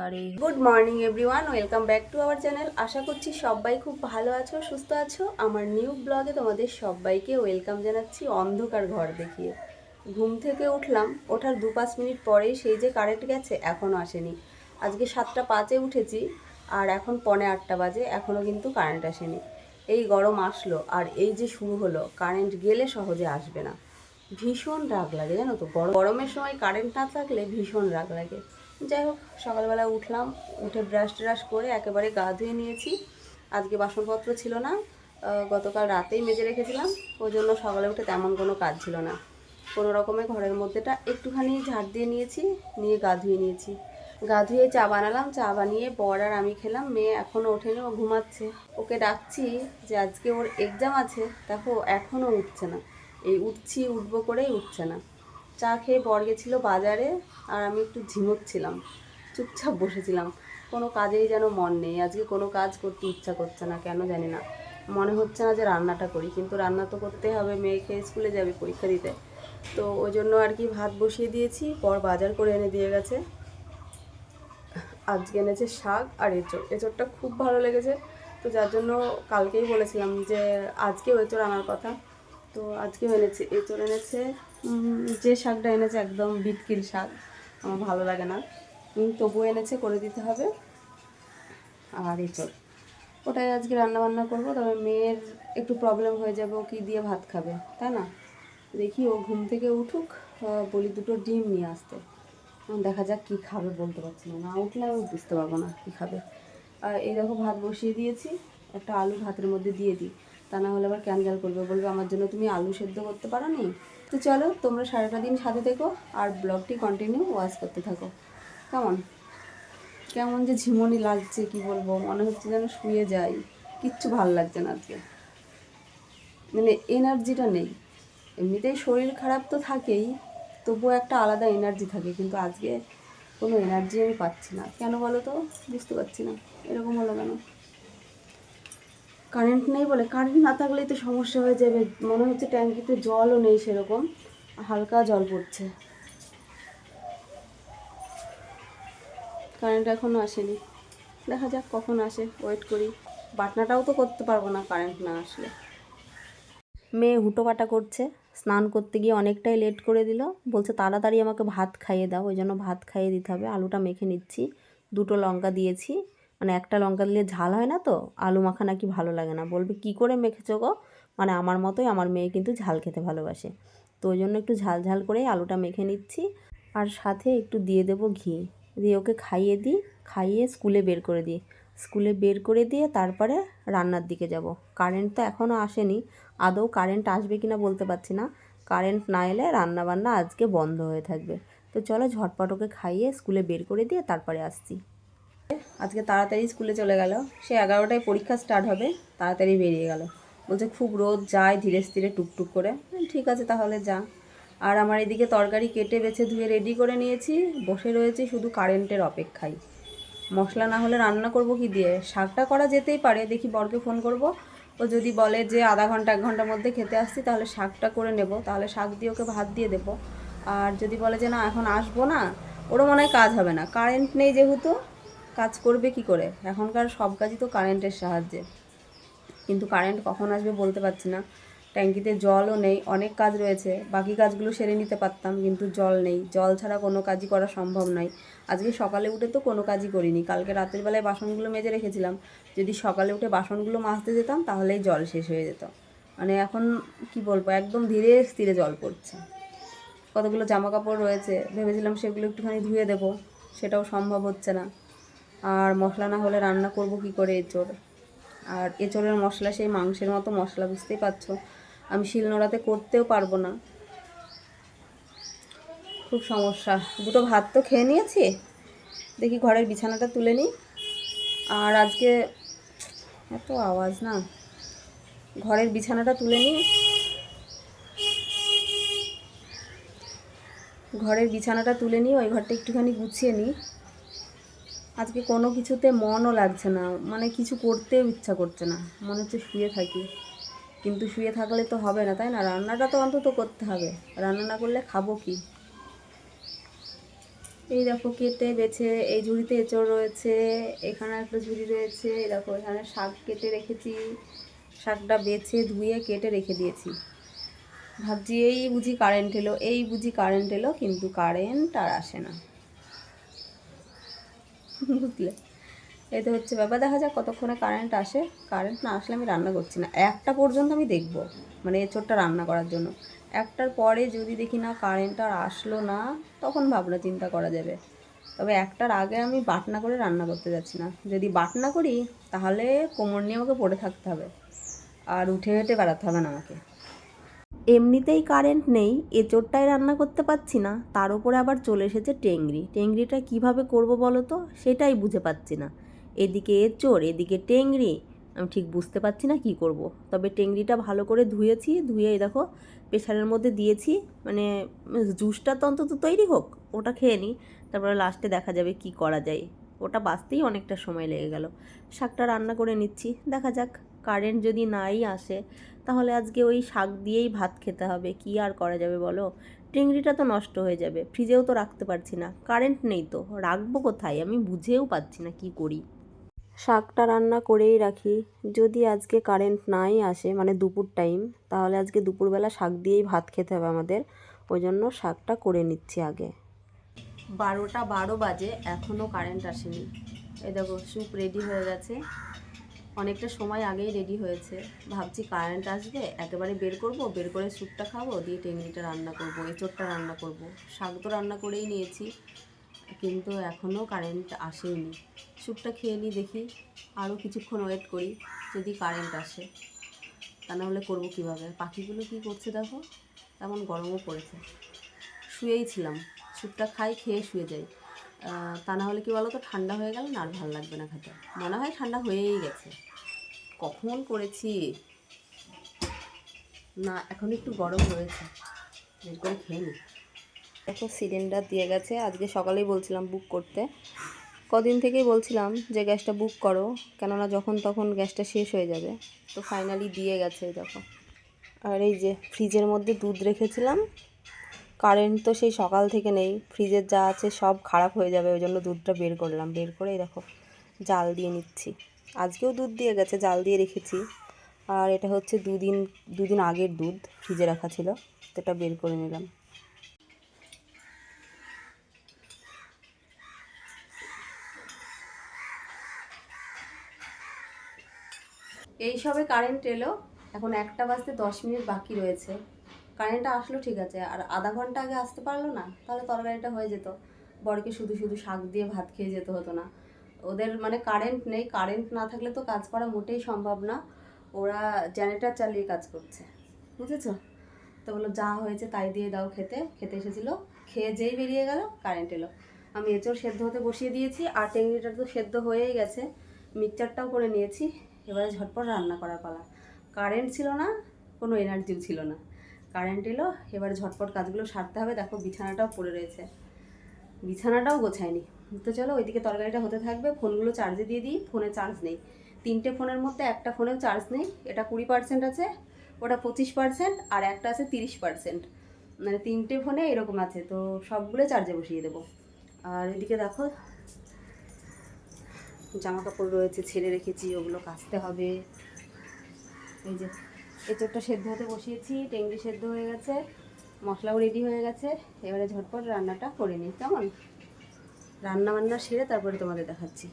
আর এই good morning everyone welcome back to our channel আশা করছি সবাই খুব ভালো আছো সুস্থ আছো। আমার নিউ ব্লগে তোমাদের সবাইকে ওয়েলকাম জানাচ্ছি অন্ধকার ঘর দেখিয়ে। ঘুম থেকে উঠলাম ওঠার দু পাঁচ মিনিট পরেই সেই যে কারেন্ট গেছে এখনও আসেনি। আজকে সাতটা পাঁচে উঠেছি আর এখন পনে আটটা বাজে এখনও কিন্তু কারেন্ট আসেনি। এই গরম আসলো আর এই যে শুরু হলো কারেন্ট গেলে সহজে আসবে না। ভীষণ রাগ লাগে, জানো তো? গরম গরমের সময় কারেন্ট না থাকলে ভীষণ রাগ লাগে। যাই হোক, সকালবেলা উঠলাম, উঠে ব্রাশ ট্রাশ করে একেবারে গা ধুয়ে নিয়েছি। আজকে বাসনপত্র ছিল না গতকাল রাতেই মেজে রেখেছিলাম। ওই জন্য সকালে উঠে তেমন কোনো কাজ ছিল না। কোনো রকমে ঘরের মধ্যেটা একটুখানি ঝাড় দিয়ে নিয়েছি, নিয়ে গা ধুয়ে নিয়েছি। গা ধুয়ে চা বানালাম, চা বানিয়ে বর আর আমি খেলাম। মেয়ে এখনও ওঠেনি, ও ঘুমাচ্ছে। ওকে ডাকছি যে আজকে ওর এক্সাম আছে, দেখো এখনও উঠছে না। এই উঠছি, উঠবো করেই উঠছে না। চা খেয়ে বর গেছিল বাজারে আর আমি একটু ঝিমোচ্ছিলাম, চুপচাপ বসেছিলাম। কোনো কাজেই যেন মন নেই, আজকে কোনো কাজ করতে ইচ্ছা করছে না, কেন জানি না। মনে হচ্ছে না যে রান্নাটা করি, কিন্তু রান্না তো করতেই হবে মেয়ে খেয়ে স্কুলে যাবে পরীক্ষা দিতে। তো ওই জন্য আর কি ভাত বসিয়ে দিয়েছি, পর বাজার করে এনে দিয়ে গেছে। আজকে এনেছে শাক আর এঁচড়। এঁচড়টা খুব ভালো লেগেছে। তো যার জন্য কালকেই বলেছিলাম যে আজকেও এঁচড় আনার কথা। তো আজকেও এনেছে, এঁচড় এনেছে। যে শাকটা এনেছে একদম বিটকিল শাক, আমার ভালো লাগে না। তবুও এনেছে, করে দিতে হবে। আর এঁচড়। ওটাই আজকে রান্না বান্না করব, তবে মেয়ের একটু প্রবলেম হয়ে যাবে, ও কী দিয়ে ভাত খাবে, তাই না? দেখি, ও ঘুম থেকে উঠুক বলি দুটো ডিম নিয়ে আসতে। দেখা যাক কী খাবে, বলতে পারছি না। না উঠলে আমি বুঝতে পারব না কী খাবে। আর এই দেখো, ভাত বসিয়ে দিয়েছি, একটা আলু ভাতের মধ্যে দিয়ে দিই। তা না হলে আবার ক্যানকেল করবে। বলবে আমার জন্য তুমি আলু সেদ্ধ করতে পারো নি তো চলো, তোমরা সারাটা দিন সাথে থেকো আর ব্লগটি কন্টিনিউ ওয়াচ করতে থাকো। কেমন? কেমন যে ঝিমনি লাগছে, কি বলব? মনে হচ্ছে যেন শুয়ে যাই। কিচ্ছু ভালো লাগছে না আজকে। মানে এনার্জিটা নেই। এমনিতেই শরীর খারাপ তো থাকেই, তবুও একটা আলাদা এনার্জি থাকে, কিন্তু আজকে কোনো এনার্জি আমি পাচ্ছি না। কেন বলো তো? বুঝতে পারছি না। এরকম হলো কেন? কারেন্ট নেই বলে। কারেন্ট না থাকলেই তো সমস্যা হয়ে যাবে। মনে হচ্ছে ট্যাঙ্কিতে জলও নেই সেরকম। হালকা জল পড়ছে। কারেন্ট এখনও আসেনি। দেখা যাক কখন আসে। ওয়েট করি। বাটনাটাও তো করতে পারব না কারেন্ট না আসলে। মেয়ে হুটোপাটা করছে। স্নান করতে গিয়ে অনেকটাই লেট করে দিল। বলছে, তাড়াতাড়ি আমাকে ভাত খাইয়ে দাও। ওই জন্য ভাত খাইয়ে দিতে হবে। আলুটা মেখে নিচ্ছি। দুটো লঙ্কা দিয়েছি। মানে একটা লঙ্কা দিলে ঝাল হয় না তো? আলু মাখা নাকি ভালো লাগে না। বলবে, কি করে মেখেছো গো? মানে আমার মতোই আমার মেয়ে কিন্তু ঝাল খেতে ভালোবাসে। তো ওই জন্য একটু ঝাল ঝাল করে আলুটা মেখে নিচ্ছি। আর সাথে একটু দিয়ে দেবো ঘি। দিয়ে ওকে খাইয়ে দিই। খাইয়ে স্কুলে বের করে দিই। স্কুলে বের করে দিয়ে তারপরে রান্নার দিকে যাব। কারেন্ট তো এখনও আসেনি। আদৌ কারেন্ট আসবে কি না বলতে পারছি না। কারেন্ট না এলে রান্না বান্না আজকে বন্ধ হয়ে থাকবে। তো চলো ঝটপট ওকে খাইয়ে স্কুলে বের করে দিয়ে তারপরে আসছি। আজকে তাড়াতাড়ি স্কুলে চলে গেল। সে এগারোটায় পরীক্ষা স্টার্ট হবে, তাড়াতাড়ি বেরিয়ে গেল। বলছে, খুব রোদ যায় ধীরে স্থিরে টুকটুক করে। ঠিক আছে তাহলে যা। আর আমার এদিকে তরকারি কেটে বেছে ধুয়ে রেডি করে নিয়েছি। বসে রয়েছি শুধু কারেন্টের অপেক্ষায়। মশলা না হলে রান্না করব কি দিয়ে? শাকটা করা যেতেই পারে, দেখি বরকে ফোন করব। ও যদি বলে যে, আধা ঘণ্টা, এক ঘণ্টার মধ্যে খেতে আসছি, তাহলে শাকটা করে নেব। তাহলে শাক দিয়ে ওকে ভাত দিয়ে দেবো। আর যদি বলে যে, না, এখন আসব না, ওরও মনে হয় কাজ হবে না। কারেন্ট নেই যেহেতু কাজ করবে কি করে? এখনকার সব কাজই তো কারেন্টের সাহায্যে। কিন্তু কারেন্ট কখন আসবে বলতে পারছি না। ট্যাঙ্কিতে জলও নেই, অনেক কাজ রয়েছে। বাকি কাজগুলো সেরে নিতে পারতাম, কিন্তু জল নেই। জল ছাড়া কোনো কাজই করা সম্ভব নয়। আজকে সকালে উঠে তো কোনো কাজই করিনি। কালকে রাতের বেলায় বাসনগুলো মেজে রেখেছিলাম। যদি সকালে উঠে বাসনগুলো মাজতে যেতাম, তাহলেই জল শেষ হয়ে যেত। মানে এখন কি বলব, একদম ধীরে স্থিরে জল পড়ছে। কতগুলো জামা কাপড় রয়েছে, ভেবেছিলাম সেগুলো একটুখানি ধুয়ে দেবো। সেটাও সম্ভব হচ্ছে না। আর মশলা না হলে রান্না করব কি করে এঁচড়? আর এঁচড়ের মশলা, সেই মাংসের মতো মশলা, বুঝতেই পারছ? আমি শিলনোড়াতে করতেও পারব না। খুব সমস্যা। দুটো ভাত তো খেয়ে নিয়েছি। দেখি ঘরের বিছানাটা তুলে নিই। আর আজকে এত আওয়াজ না। ঘরের বিছানাটা তুলে নিই। ঘরের বিছানাটা তুলে নিই, ওই ঘরটা একটুখানি গুছিয়ে নিই। আজকে কোনো কিছুতে মনও লাগছে না মানে কিছু করতেও ইচ্ছা করছে না। মনে হচ্ছে শুয়ে থাকি। কিন্তু শুয়ে থাকলে তো হবে না, তাই না? রান্নাটা তো অন্তত করতে হবে। রান্না না করলে খাব কি? এই দেখো কেটে বেছে, এই ঝুড়িতে এঁচড় রয়েছে, এখানে একটা ঝুড়ি রয়েছে, এই দেখো এখানে শাক কেটে রেখেছি। শাকটা বেছে ধুয়ে কেটে রেখে দিয়েছি। ভাবছি এই বুঝি কারেন্ট এলো, এই বুঝি কারেন্ট এলো, কিন্তু কারেন্ট আর আসে না। বুঝলে? এই তো হচ্ছে ব্যাপার, দেখা যাক কতক্ষণে কারেন্ট আসে। কারেন্ট না আসলে আমি রান্না করছি না। একটা পর্যন্ত আমি দেখব মানে এঁচোড়টা রান্না করার জন্য। একটার পরে যদি দেখি না কারেন্ট আর আসলো না, তখন ভাবনা চিন্তা করা যাবে। তবে একটার আগে আমি বাটনা করে রান্না করতে যাচ্ছি না। যদি বাটনা করি, তাহলে কোমর নিয়ে আমাকে পড়ে থাকতে হবে। আর উঠে হেঁটে বেড়াতে হবে না আমাকে। এমনিতেই কারেন্ট নেই, এঁচোড়টাই রান্না করতে পারছি না, তার উপরে আবার চলে এসেছে টেংরি। টেংরিটা কীভাবে করব বলো তো? সেটাই বুঝে পাচ্ছি না। এদিকে এঁচোড়, এদিকে টেংরি, আমি ঠিক বুঝতে পারছি না কি করব। তবে টেংরিটা ভালো করে ধুয়েছি, ধুয়ে দেখো প্রেশারের মধ্যে দিয়েছি মানে জুসটা তো অন্তত তৈরি হোক, ওটা খেয়ে নিই, তারপরে লাস্টে দেখা যাবে কি করা যায়। ওটা বাঁচতেই অনেকটা সময় লেগে গেল। শাকটা রান্না করে নিচ্ছি, দেখা যাক কারেন্ট যদি নাই আসে তাহলে আজকে ওই শাক দিয়েই ভাত খেতে হবে কি আর করা যাবে বলো? টেংরিটা তো নষ্ট হয়ে যাবে ফ্রিজেও তো রাখতে পারছি না কারেন্ট নেই তো রাখব কোথায়? আমি বুঝেও পাচ্ছি না কি করি। শাকটা রান্না করেই রাখি যদি আজকে কারেন্ট নাই আসে মানে দুপুর টাইম তাহলে আজকে দুপুরবেলা শাক দিয়েই ভাত খেতে হবে আমাদের ওই জন্য শাকটা করে নিচ্ছি আগে। বারোটা বারো বাজে এখনও কারেন্ট আসেনি। এই দেখো স্যুপ রেডি হয়ে গেছে। অনেকটা সময় আগেই রেডি হয়েছে। ভাবছি কারেন্ট আসবে, একেবারে বের করব, বের করে স্যুপটা খাব, দিয়ে টেংরিটা রান্না করব, এঁচোড়টা রান্না করব। শাক তো রান্না করেই নিয়েছি, কিন্তু এখনও কারেন্ট আসেনি। স্যুপটা খেয়ে নিই দেখি আরও কিছুক্ষণ ওয়েট করি, যদি কারেন্ট আসে। তা নাহলে করব কীভাবে? পাখিগুলো কী করছে দেখো? তেমন গরমও পড়েছে। শুয়েই ছিলাম। স্যুপটা খাই, খেয়ে শুয়ে যাই। তা না হলে কি বলো তো ঠান্ডা হয়ে গেল না আর ভালো লাগবে না খেতে। মনে হয় ঠান্ডা হয়েই গেছে। কখন করেছি? না, এখন একটু গরম রয়েছে। বের করে খেয়ে দেখো, সিলিন্ডার দিয়ে গেছে। আজকে সকালেই বলছিলাম বুক করতে। কদিন থেকেই বলছিলাম যে গ্যাসটা বুক করো, কেননা যখন তখন গ্যাসটা শেষ হয়ে যাবে। তো ফাইনালি দিয়ে গেছে, দেখো। আর এই যে ফ্রিজের মধ্যে দুধ রেখেছিলাম কারেন্ট তো সেই সকাল থেকে নেই। ফ্রিজের যা আছে সব খারাপ হয়ে যাবে, ওই জন্য দুধটা বের করলাম। বের করে দেখো, জাল দিয়ে নিচ্ছি। আজকেও দুধ দিয়ে গেছে, জাল দিয়ে রেখেছি। আর এটা হচ্ছে দুদিন দুদিন আগের দুধ, ফ্রিজে রাখা ছিল এটা বের করে নিলাম। এই সবে কারেন্ট এলো, এখন একটা বাজতে দশ মিনিট বাকি রয়েছে। কারেন্টটা আসলো ঠিক আছে, আর আধা ঘণ্টা আগে আসতে পারল না, তাহলে তরকারিটা হয়ে যেত। বরকে শুধু শুধু শাক দিয়ে ভাত খেয়ে যেতে হতো না। ওদের মানে কারেন্ট নেই কারেন্ট না থাকলে তো কাজ করা মোটেই সম্ভব না। ওরা জেনারেটার চালিয়ে কাজ করছে। বুঝেছ? তো বলল, যা হয়েছে তাই দিয়ে দাও খেতে। খেতে এসেছিল, খেয়ে যেই বেরিয়ে গেল কারেন্ট এলো। আমি এঁচড় সেদ্ধ হতে বসিয়ে দিয়েছি, আর টেংরিটা তো সেদ্ধ হয়েই গেছে। মিক্সচারটাও করে নিয়েছি, এবারে ঝটপট রান্না করার পালা। কারেন্ট ছিল না, কোনো এনার্জিও ছিল না। কারেন্ট এলো, এবারে ঝটপট কাজগুলো সারতে হবে। দেখো, বিছানাটাও পড়ে রয়েছে। বিছানাটাও গোছায়নি। তো চলো ওইদিকে তরকারিটা হতে থাকবে, ফোনগুলো চার্জে দিয়ে দিই, ফোনে চার্জ নেই। তিনটে ফোনের মধ্যে একটা ফোনেও চার্জ নেই, এটা কুড়ি পার্সেন্ট আছে, ওটা পঁচিশ পার্সেন্ট আর একটা আছে তিরিশ পার্সেন্ট মানে তিনটে ফোনে এরকম আছে, তো সবগুলো চার্জে বসিয়ে দেবো। আর এদিকে দেখো জামা কাপড় রয়েছে, ছেড়ে রেখেছি, ওগুলো কাচতে হবে। এই যে, এঁচড়টা সেদ্ধ হতে বসিয়েছি টেংরি সেদ্ধ হয়ে গেছে, মশলাও রেডি হয়ে গেছে, এবারে ঝটপট রান্নাটা করে নিই, কেমন? রান্না বান্না সেরে তারপরে তোমাদের দেখাচ্ছি।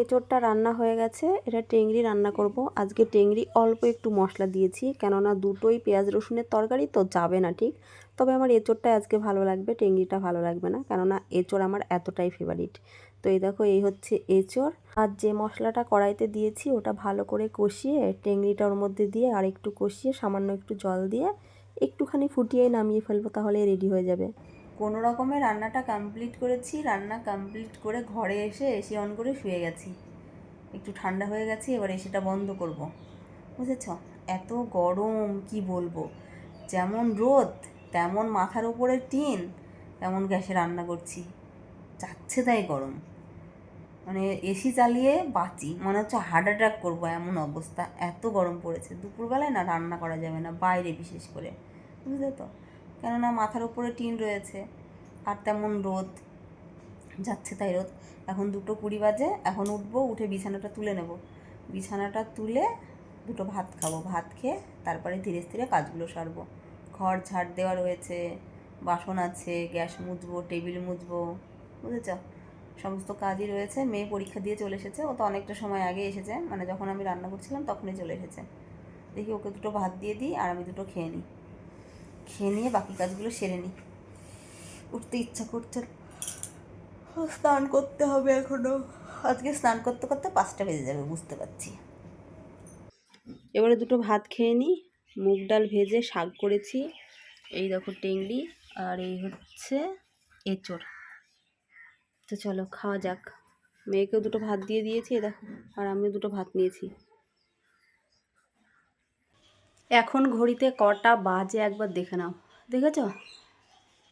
এঁচড়টা রান্না হয়ে গেছে, এটা টেংরি রান্না করব। আজকে টেংরি অল্প একটু মশলা দিয়েছি, কেননা দুটোই পেঁয়াজ রসুনের তরকারি তো যাবে না ঠিক। তবে আমার এঁচড়টা আজকে ভালো লাগবে, টেংরিটা ভালো লাগবে না, কেননা এঁচড় আমার এতটাই ফেভারিট তো এই দেখো, এই হচ্ছে এঁচড় আর যে মশলাটা কড়াইতে দিয়েছি, ওটা ভালো করে কষিয়ে টেংরিটা ওর মধ্যে দিয়ে আর একটু কষিয়ে সামান্য একটু জল দিয়ে একটুখানি ফুটিয়ে নামিয়ে ফেলব, তাহলে রেডি হয়ে যাবে। কোনো রকমে রান্নাটা কমপ্লিট করেছি, রান্না কমপ্লিট করে ঘরে এসে এসি অন করে শুয়ে গেছি। একটু ঠান্ডা হয়ে গেছে, এবার এসিটা বন্ধ করব। বুঝেছ? এত গরম, কি বলব? যেমন রোদ, তেমন মাথার উপরে টিন, তেমন গ্যাসে রান্না করছি। যাচ্ছে তাই গরম। মানে এসি চালিয়ে বাঁচি, মনে হচ্ছে হার্ট অ্যাটাক করব এমন অবস্থা। এত গরম পড়েছে। দুপুরবেলায় না রান্না করা যাবে না, বাইরে বিশেষ করে। বুঝলে তো? কেননা মাথার উপরে টিন রয়েছে। আর তেমন রোদ। যাচ্ছে তাই রোদ। এখন দুটো কুড়ি বাজে, এখন উঠবো, উঠে বিছানাটা তুলে নেব। বিছানাটা তুলে দুটো ভাত খাব। ভাত খেয়ে তারপরে ধীরে ধীরে কাজগুলো সারবো। ঘর ঝাড় দেওয়া রয়েছে, বাসন আছে, গ্যাস মুছবো, টেবিল মুছবো, বুঝেছ? সমস্ত কাজই রয়েছে। মেয়ে পরীক্ষা দিয়ে চলে এসেছে। ও তো অনেকটা সময় আগে এসেছে। মানে যখন আমি রান্না করছিলাম তখনই চলে এসেছে। দেখি ওকে দুটো ভাত দিয়ে দিই আর আমি দুটো খেয়ে নিই। খেয়ে নিয়ে বাকি কাজগুলো সেরে নিই। উঠতে ইচ্ছা করছে স্নান করতে হবে এখনও। আজকে স্নান করতে করতে পাঁচটা বেজে যাবে বুঝতে পারছি। এবারে দুটো ভাত খেয়ে নিই মুগ ডাল ভেজে শাক করেছি এই দেখো টেংরি আর এই হচ্ছে এঁচড়। তো চলো খাওয়া যাক। মেয়েকেও দুটো ভাত দিয়ে দিয়েছি দেখো আর আমিও দুটো ভাত নিয়েছি। এখন ঘড়িতে কটা বাজে একবার দেখে নাও। দেখেছ?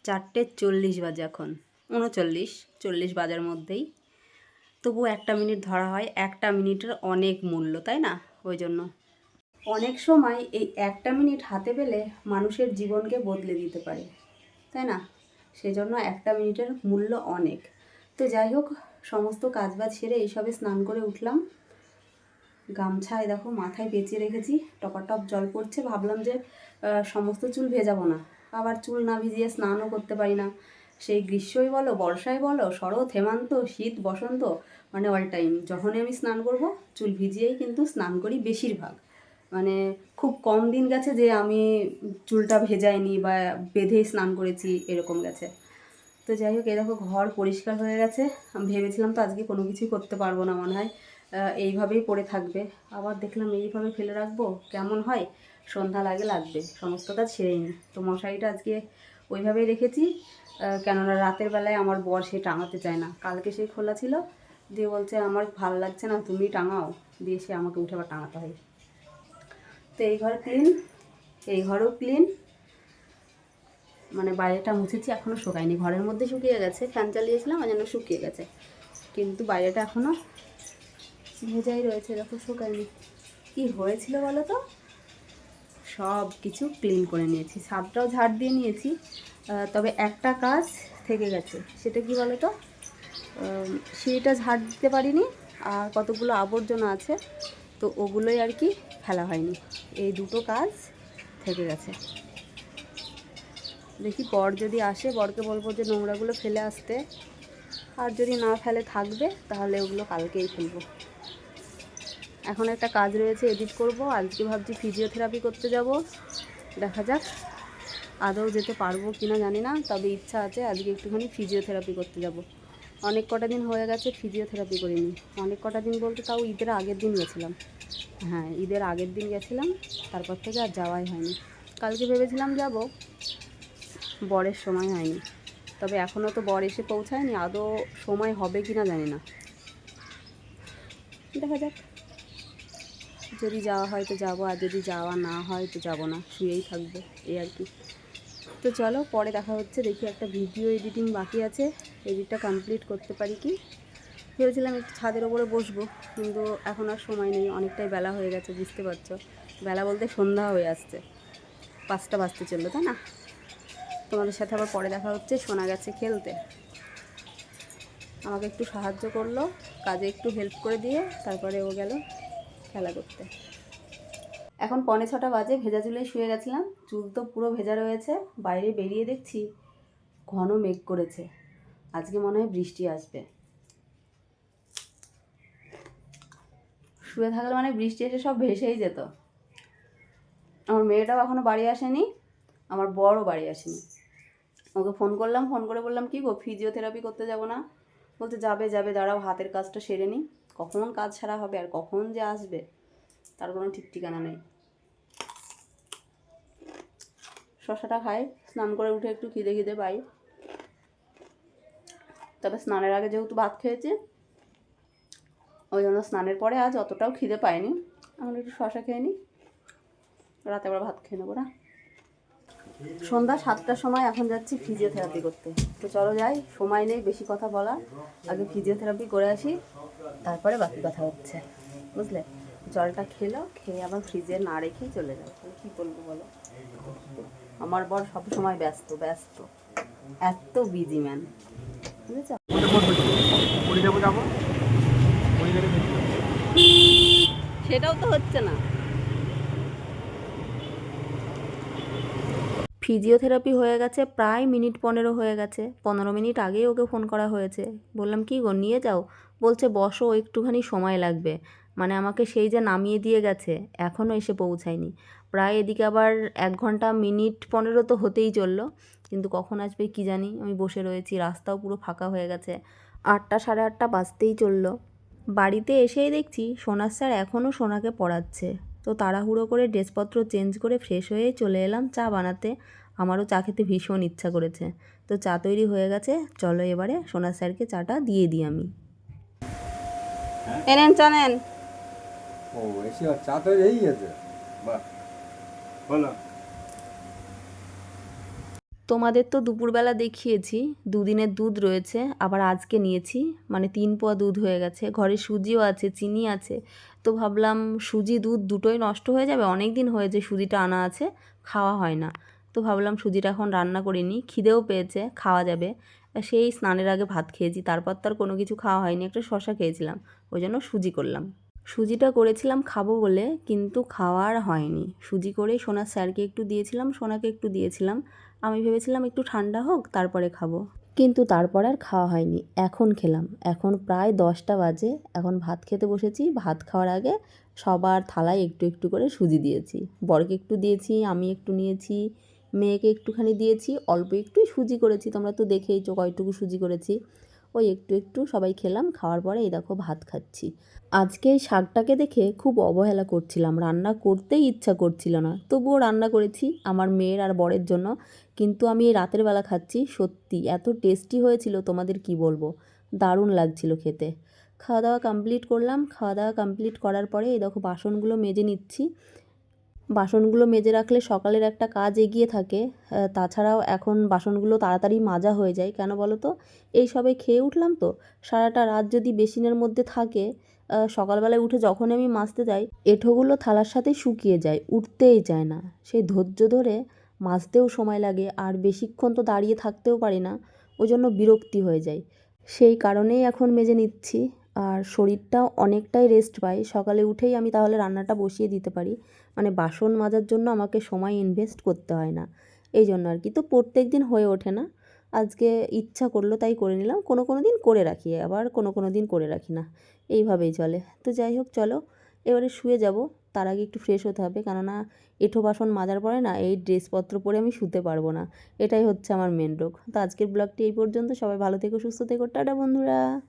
চারটে চল্লিশ বাজে এখন। উনচল্লিশ, চল্লিশ বাজার মধ্যেই। তবু একটা মিনিট ধরা হয়। একটা মিনিটের অনেক মূল্য, তাই না? ওই জন্য। অনেক সময় এই একটা মিনিট হাতে পেলে মানুষের জীবনকে বদলে দিতে পারে, তাই না? সেজন্য একটা মিনিটের মূল্য অনেক। তো যাই হোক, সমস্ত কাজবাজ সেরে এইসবে স্নান করে উঠলাম। গামছায় দেখো মাথায় পেঁচিয়ে রেখেছি টপাটপ জল পড়ছে, ভাবলাম যে সমস্ত চুল ভেজাবো না। আবার চুল না ভিজিয়ে স্নানও করতে পারি না। সেই গ্রীষ্মই বলো বর্ষায় বলো, শরৎ, হেমান্ত, শীত, বসন্ত মানে অল টাইম যখনই আমি স্নান করব, চুল ভিজিয়েই কিন্তু স্নান করি বেশিরভাগ। মানে খুব কম দিন গেছে যে আমি চুলটা ভেজাইনি বা বেঁধেই স্নান করেছি, এরকম গেছে। তো যাই হোক এই দেখো ঘর পরিষ্কার হয়ে গেছে। আমি ভেবেছিলাম তো আজকে কোনো কিছুই করতে পারব না মনে হয়। এইভাবেই পড়ে থাকবে। আবার দেখলাম এইভাবে ফেলে রাখব, কেমন হয়? সন্ধ্যা লাগে, লাগবে। সমস্ত কাজ সেরেই নি। তো মশারিটা আজকে ওইভাবেই রেখেছি। কেননা রাতের বেলায় আমার বর সে টাঙাতে চায় না। কালকে সেই খোলা ছিল, দিয়ে বলছে, আমার ভালো লাগছে না, তুমি টাঙাও। দিয়ে সে আমাকে উঠে আবার টাঙাতে হয়। তো এই ঘর ক্লিন এই ঘরও ক্লিন মানে বাইরেটা মুছেছি এখনও শুকায়নি। ঘরের মধ্যে শুকিয়ে গেছে, ফ্যান চালিয়েছিলাম, ওই জন্য শুকিয়ে গেছে। কিন্তু বাইরেটা এখনও ভেজাই রয়েছে, দেখো শুকায়নি। কি হয়েছিল বলো তো? সব কিছু ক্লিন করে নিয়েছি। ছাদটাও ঝাড় দিয়ে নিয়েছি। তবে একটা কাজ থেকে গেছে। সেটা কি বলো তো? সিঁড়িটা ঝাড় দিতে পারিনি, আর কতগুলো আবর্জনা আছে, তো ওগুলোই আর কি ফেলা হয়নি। এই দুটো কাজ থেকে গেছে। দেখি বর যদি আসে, বরকে বলব যে নোংরাগুলো ফেলে আসতে। আর যদি না ফেলে থাকবে, তাহলে ওগুলো কালকেই ফেলব। এখন একটা কাজ রয়েছে এডিট করব। আজকে ভাবছি ফিজিওথেরাপি করতে যাব। দেখা যাক, আদৌ যেতে পারব কি না জানি না, তবে ইচ্ছা আছে আজকে একটুখানি ফিজিওথেরাপি করতে যাব। অনেক কটা দিন হয়ে গেছে ফিজিওথেরাপি করিনি। অনেক কটা দিন বলতে তাও ঈদের আগের দিন গেছিলাম। হ্যাঁ ঈদের আগের দিন গেছিলাম, তারপর থেকে আর যাওয়াই হয়নি। কালকে ভেবেছিলাম যাব, বরের সময় হয়নি। তবে এখনও তো বর এসে পৌঁছায়নি, আদৌ সময় হবে কি না জানি না। দেখা যাক। যদি যাওয়া হয় তো যাব, আর যদি যাওয়া না হয় তো যাব না, শুয়েই থাকব, এই আর কি। তো চলো, পরে দেখা হচ্ছে, দেখি একটা ভিডিও এডিটিং বাকি আছে, এডিটটা কমপ্লিট করতে পারি কি? ভেবেছিলাম একটু ছাদের ওপরে বসবো, কিন্তু এখন আর সময় নেই, অনেকটাই বেলা হয়ে গেছে, বুঝতে পারছ? বেলা বলতে সন্ধ্যা হয়ে আসছে, পাঁচটা বাজতে চলল, তাই না? তোমাদের সাথে আবার পরে দেখা হচ্ছে, শোনা গেছে খেলতে। আমাকে একটু সাহায্য করল, কাজে একটু হেল্প করে দিয়ে, তারপরে ও গেল। খেলা করতে। এখন পনে ছটা বাজে, ভেজা চুলে শুয়ে গেছিলাম। চুল তো পুরো ভেজা রয়েছে, বাইরে বেরিয়ে দেখছি ঘন মেঘ করেছে। আজকে মনে হয় বৃষ্টি আসবে। শুয়ে থাকলে মানে বৃষ্টি এসে সব ভেসেই যেত। আমার মেয়েটাও এখনও বাড়ি আসেনি, আমার বড়ও বাড়ি আসেনি। ওকে ফোন করলাম, ফোন করে বললাম, কি গো ফিজিওথেরাপি করতে যাব না? বলতে যাবে যাবে, দাঁড়াও, হাতের কাজটা সেরে নিই কখন কাজ ছাড়া হবে আর কখন যে আসবে, তার কোনো ঠিক ঠিকানা নেই। শশাটা খাই স্নান করে উঠে একটু খিদে খিদে পাই তবে স্নানের আগে যেহেতু ভাত খেয়েছি, ওই জন্য স্নানের পরে আজ অতটাও খিদে পাইনি এখন একটু শশা খেয়ে নিই, রাতে আবার ভাত খেয়ে নেব না। সন্ধ্যা সাতটার সময় এখন যাচ্ছি ফিজিওথেরাপি করতে। তো চলো যাই, সময় নেই, বেশি কথা বলা আগে ফিজিওথেরাপি করে আসি। তারপরে বাকি কথা হচ্ছে, বুঝলে? জলটা খেলো, খেয়ে আবার ফ্রিজে না রেখেই চলে যাও কী বলব বলো? আমার বর সব সময় ব্যস্ত ব্যস্ত। এত বিজি ম্যান। সেটাও তো হচ্ছে না। ফিজিওথেরাপি হয়ে গেছে, প্রায় মিনিট পনেরো হয়ে গেছে। পনেরো মিনিট আগেই ওকে ফোন করা হয়েছে। বললাম, কি গো, নিয়ে যাও। বলছে, বসো, একটুখানি সময় লাগবে। মানে আমাকে সেই যে নামিয়ে দিয়ে গেছে, এখনও এসে পৌঁছায়নি। প্রায় এদিকে আবার এক ঘণ্টা মিনিট পনেরো তো হতেই চলল, কিন্তু কখন আসবে কি জানি, আমি বসে রয়েছি, রাস্তাও পুরো ফাঁকা হয়ে গেছে। আটটা সাড়ে আটটা বাজতেই চলল। বাড়িতে এসেই দেখছি সোনার স্যার এখনও সোনাকে পড়াচ্ছে। তো তাড়াহুড়ো করে ড্রেসপত্র চেঞ্জ করে ফ্রেশ হয়ে চলে এলাম চা বানাতে। আমারও চা খেতে ভীষণ ইচ্ছা করেছে। তো চা তৈরি হয়ে গেছে, চলো এবারে সোনার স্যারকে চাটা দিয়ে দিই আমি। এনেন চা নেন। ও এসে চা তৈরি হয়ে গেছে বাহ বলো। তোমাদের তো দুপুরবেলা দেখিয়েছি দুদিনের দুধ রয়েছে আবার আজকে নিয়েছি মানে তিন পোয়া দুধ হয়ে গেছে। ঘরে সুজিও আছে চিনি আছে তো ভাবলাম সুজি দুধ দুটোই নষ্ট হয়ে যাবে অনেক দিন হয়েছে সুজিটা আনা আছে খাওয়া হয় না। তো ভাবলাম সুজিটা এখন রান্না করে নিই খিদেও পেয়েছে খাওয়া যাবে। সেই স্নানের আগে ভাত খেয়েছি, তারপর তো আর কোনো কিছু খাওয়া হয়নি, একটা শশা খেয়েছিলাম, ওই জন্য সুজি করলাম। সুজিটা করেছিলাম খাব বলে, কিন্তু খাওয়ার হয়নি। সুজি করেই সোনার স্যারকে একটু দিয়েছিলাম, সোনাকে একটু দিয়েছিলাম। আমি ভেবেছিলাম একটু ঠান্ডা হোক, তারপরে খাব। কিন্তু তারপর আর খাওয়া হয়নি, এখন খেলাম। এখন প্রায় দশটা বাজে, এখন ভাত খেতে বসেছি। ভাত খাওয়ার আগে সবার থালায় একটু একটু করে সুজি দিয়েছি। বরকে একটু দিয়েছি, আমি একটু নিয়েছি মেয়েকে একটুখানি দিয়েছি, অল্প একটুই সুজি করেছি। তোমরা তো দেখেইছো কয়টুকু সুজি করেছি। ওই একটু একটু সবাই খেলাম, খাওয়ার পরে এই দেখো ভাত খাচ্ছি। আজকে শাকটাকে দেখে খুব অবহেলা করছিলাম, রান্না করতেই ইচ্ছা করছিল না। তবুও রান্না করেছি আমার মেয়ের আর বরের জন্য, কিন্তু আমি এই রাতের বেলা খাচ্ছি, সত্যি এত টেস্টি হয়েছিল, তোমাদের কি বলব? দারুণ লাগছিল খেতে। খাওয়া দাওয়া কমপ্লিট করলাম, খাওয়া দাওয়া কমপ্লিট করার পরে এই দেখো বাসনগুলো মেজে নিচ্ছি। বাসনগুলো মেজে রাখলে সকালের একটা কাজ এগিয়ে থাকে। তাছাড়াও এখন বাসনগুলো তাড়াতাড়ি মাজা হয়ে যায়। কেন বলো তো? এই সবে খেয়ে উঠলাম তো। সারাটা রাত যদি বেসিনের মধ্যে থাকে সকালবেলায় উঠে যখন আমি মাজতে যাই, এঁঠোগুলো থালার সাথে শুকিয়ে যায়, উঠতেই চায় না। সেই ধৈর্য ধরে মাজতেও সময় লাগে, আর বেশিক্ষণ তো দাঁড়িয়ে থাকতেও পারি না ওই জন্য বিরক্তি হয়ে যায়। সেই কারণেই এখন মেজে নিচ্ছি। আর শরীরটাও অনেকটাই রেস্ট পায়। সকালে উঠেই আমি তাহলে রান্নাটা বসিয়ে দিতে পারি। মানে বাসন মাজার জন্য আমাকে সময় ইনভেস্ট করতে হয় না। এই জন্য আর কি। তো প্রত্যেক দিন হয়ে ওঠে না। আজকে ইচ্ছা করল তাই করে নিলাম। কোনো কোনো দিন করে রাখি। আবার কোনো কোনো দিন করে রাখি না। এইভাবেই চলে। তো যাই হোক, চলো। এবারে শুয়ে যাব। তার আগে একটু ফ্রেশ হতে হবে। কেননা এঁঠো বাসন মাজার পরে না এই ড্রেসপত্র পরে আমি শুতে পারব না। এটাই হচ্ছে আমার মেন রোগ। তো আজকের ব্লগটি এই পর্যন্ত। সবাই ভালো থেকো, সুস্থ থেকো। টাটা, বন্ধুরা।